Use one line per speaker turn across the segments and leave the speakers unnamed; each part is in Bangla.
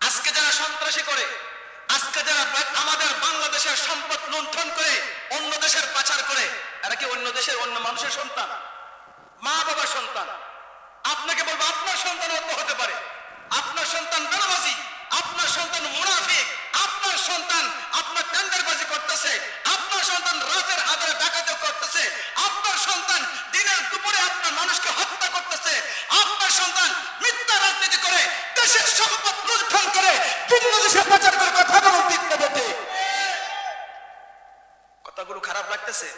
আজকে যারা সন্ত্রাসী করে, আজকে যারা আমাদের বাংলাদেশের সম্পদ লুণ্ঠন করে, অন্য দেশের পাচার করে, এরা অন্য দেশের অন্য মানুষের সন্তান? মা বাবা সন্তান। আপনাকে বলব, আপনার সন্তান অন্য হতে পারে। আপনার সন্তান বেনাবাজি আপনার সন্তান মুনাফিক, আপনার সন্তান আপনার টেন্ডারবাজি করতেছে, আপনার সন্তান রাতের আধারে ডাকাতি করতেছে, আপনার সন্তান দিনের দুপুরে আপনার মানুষকে হত্যা করতেছে, আপনার সন্তান মিথ্যা রাজনীতি করে, দেশের সম্পদ লুণ্ঠন করে ভিন্ন দেশে পাচার করে কথা বলুন ঠিক না কথাগুলো খারাপ লাগতেছে?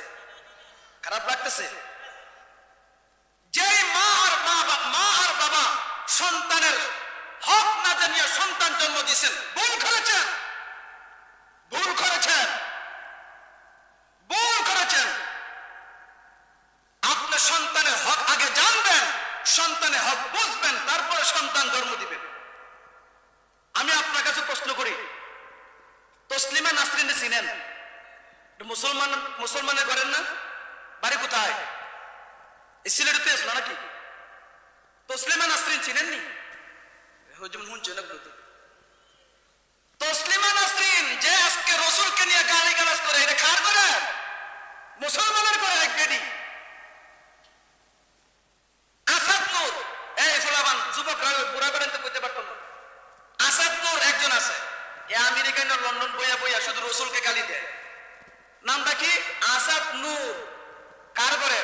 খারাপ লাগতেছে যেই মা আর মা বা- মা আর বাবা সন্তানের হক না জানিয়ে সন্তান জন্ম দিয়েছেন। ভুল করেছেন। ভুল করেছেন। ভুল করেছেন। আপনার সন্তানের হক আগে জানবেন, সন্তানের হক বুঝবেন, তারপরে সন্তান জন্ম দিবেন। আমি আপনার কাছে প্রশ্ন করি, তসলিমা নাসরিন এটা মুসলমান মুসলমানের করেন না? বাড়ি কোথায়? সিলেটে আসলো নাকি? তসলিমা নাসরিন চিনেননি তসলিমা নাসরিন যে আজকে রসুলকে নিয়ে গালি গালাজ করে, এটা খার করে? মুসলমানের করে এক আসাদ নূর এই যুবক বুড়া করেন তো কইতে পারতো না। আসাদ নূর একজন আছে। এ আমেরিকা না লন্ডন বইয়া বইয়া শুধু রসুলকে গালি দেয়। নামটা কি? আসাদ নূর। কার করে?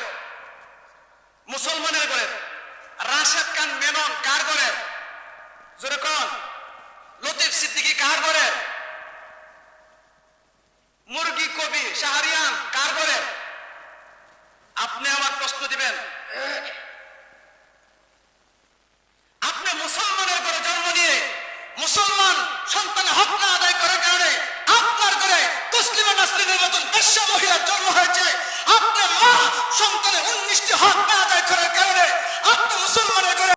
জোরে কোন। লতিফ সিদ্দিকি কার করে মুরগি, কবি, শাহরিয়ান কার করে আপনি আমার প্রশ্ন দিবেন। আপনি মুসলমানের করে জন্ম নিয়ে মুসলমান সন্তান হক না আদায় করার কারণে আপনার করে তসলিমা নাসরিনের মতন বেশ্যা মহিলার জন্ম হয়েছে।